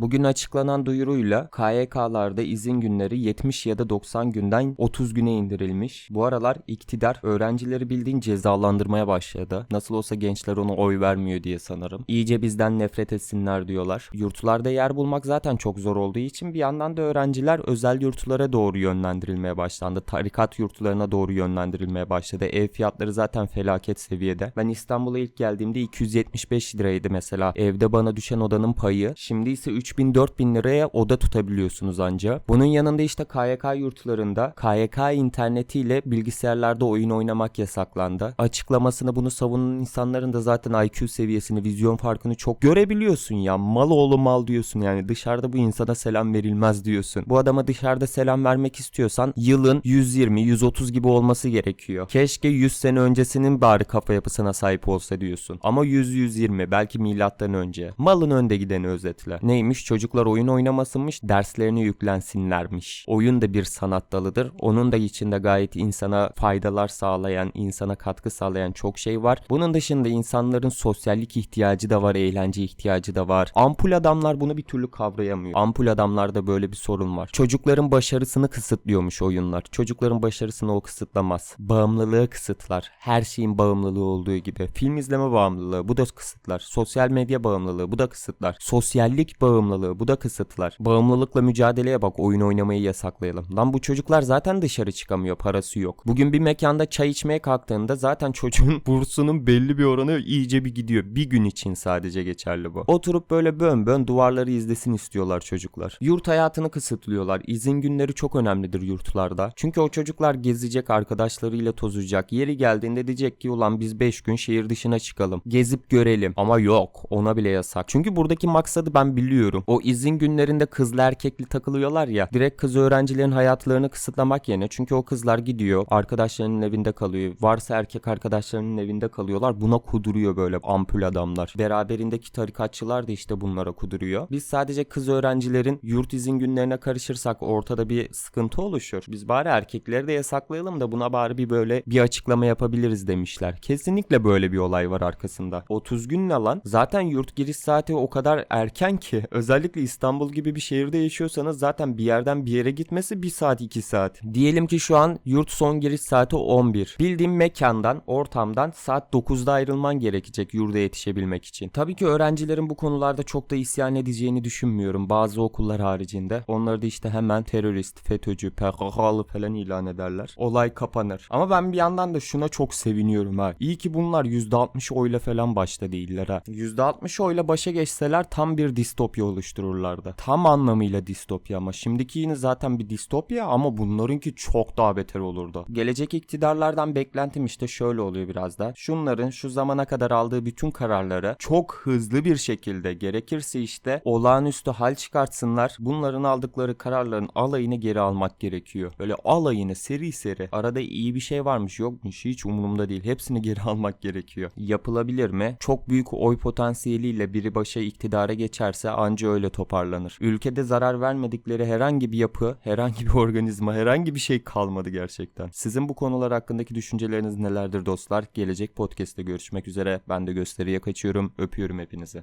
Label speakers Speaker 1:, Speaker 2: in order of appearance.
Speaker 1: Bugün açıklanan duyuruyla KYK'larda izin günleri 70 ya da 90 günden 30 güne indirilmiş. Bu aralar iktidar öğrencileri bildiğin cezalandırmaya başladı. Nasıl olsa gençler ona oy vermiyor diye sanırım. İyice bizden nefret etsinler diyorlar. Yurtlarda yer bulmak zaten çok zor olduğu için bir yandan da öğrenciler özel yurtlara doğru yönlendirilmeye başlandı. Tarikat yurtlarına doğru yönlendirilmeye başladı. Ev fiyatları zaten felaket seviyede. Ben İstanbul'a ilk geldiğimde 275 liraydı mesela. Evde bana düşen odanın payı. Şimdi ise 3000-4000 liraya oda tutabiliyorsunuz anca. Bunun yanında işte KYK yurtlarında KYK internetiyle bilgisayarlarda oyun oynamak yasaklandı. Açıklamasını bunu savunan insanların da zaten IQ seviyesini, vizyon farkını çok görebiliyorsun ya. Mal oğlu mal diyorsun yani. Dışarıda bu insana selam verilmez diyorsun. Bu adama dışarıda selam vermek istiyorsan yılın 120-130 gibi olması gerekiyor. Keşke 100 sene öncesinin bari kafa yapısına sahip olsa diyorsun. Ama 100-120 belki milattan önce. Malın önde gideni özetle. Neymiş çocuklar oyun oynamasınmış derslerini yüklensinlermiş. Oyun da bir sanat dalıdır. Onun da içinde gayet insana faydalar sağlayan, insana katkı sağlayan çok şey var. Bunun dışında insanların sosyallik ihtiyacı da var, eğlence ihtiyacı da var. Ampul adamlar bunu bir türlü kavrayamıyor. Ampul adamlarda böyle bir sorun var. Çocukların başarısını kısıtlıyormuş oyunlar. Çocukların başarısını o kısıtlamaz. Bağımlılığı kısıtlar. Her şeyin bağımlılığı olduğu gibi. Film izleme bağımlılığı bu da kısıtlar. Sosyal medya bağımlılığı bu da kısıtlar. Sosyallik bağımlılığı bu da kısıtlar. Bağımlılıkla mücadeleye bak oyun oynamayı yasaklayalım. Lan bu çocuklar zaten dışarı çıkamıyor parası yok. Bugün bir mekanda çay içmeye kalktığında zaten çocuğun bursunun belli bir oranı iyice bir gidiyor. Bir gün için sadece geçerli bu. Oturup böyle bön bön duvarları izlesin istiyorlar çocuklar. Yurt hayatını kısıtlıyorlar. İzin günleri çok önemlidir yurtlarda. Çünkü o çocuklar gezecek arkadaşlarıyla tozacak. Yeri geldiğinde diyecek ki ulan biz 5 gün şehir dışına çıkalım. Gezip görelim. Ama yok ona bile yasak. Çünkü buradaki maksadı ben biliyorum. O izin günlerinde kızlı erkekli takılıyorlar ya. Direkt kız öğrencilerin hayatlarını kısıtlamak yerine. Çünkü o kızlar gidiyor arkadaşlarının evinde kalıyor. Varsa erkek arkadaşlarının evinde kalıyorlar. Buna kuduruyor böyle ampul adamlar. Beraberindeki tarikatçılar da işte bunlara kuduruyor. Biz sadece kız öğrencilerin yurt izin günlerine karışırsak ortada bir sıkıntı oluşur. Biz bari erkekleri de yasaklayalım da buna bari bir böyle bir açıklama yapabiliriz demişler. Kesinlikle böyle bir olay var arkasında. 30 gün ne lan? Zaten yurt giriş saati o kadar erken ki İstanbul gibi bir şehirde yaşıyorsanız zaten bir yerden bir yere gitmesi 1 saat 2 saat. Diyelim ki şu an yurt son giriş saati 11. Bildiğim mekandan, ortamdan saat 9'da ayrılman gerekecek yurda yetişebilmek için. Tabii ki öğrencilerin bu konularda çok da isyan edeceğini düşünmüyorum. Bazı okullar haricinde. Onları da işte hemen terörist, FETÖ'cü, PKK'lı falan ilan ederler. Olay kapanır. Ama ben bir yandan da şuna çok seviniyorum ha. İyi ki bunlar %60 oyla falan başta değiller ha. %60 oyla başa geçseler tam bir distopya oluştururlardı. Tam anlamıyla distopya ama şimdiki yine zaten bir distopya ama bunlarınki çok daha beter olurdu. Gelecek iktidarlardan beklentim işte şöyle oluyor biraz da. Şunların şu zamana kadar aldığı bütün kararları çok hızlı bir şekilde gerekirse işte olağanüstü hal çıkartsınlar. Bunların aldıkları kararların alayını geri almak gerekiyor. Böyle alayını seri seri. Arada iyi bir şey varmış yokmuş hiç umurumda değil. Hepsini geri almak gerekiyor. Yapılabilir mi? Çok büyük oy potansiyeliyle biri başa iktidara geçerse anca öyle toparlanır. Ülkede zarar vermedikleri herhangi bir yapı, herhangi bir organizma, herhangi bir şey kalmadı gerçekten. Sizin bu konular hakkındaki düşünceleriniz nelerdir dostlar? Gelecek podcast'te görüşmek üzere. Ben de gösteriye kaçıyorum. Öpüyorum hepinizi.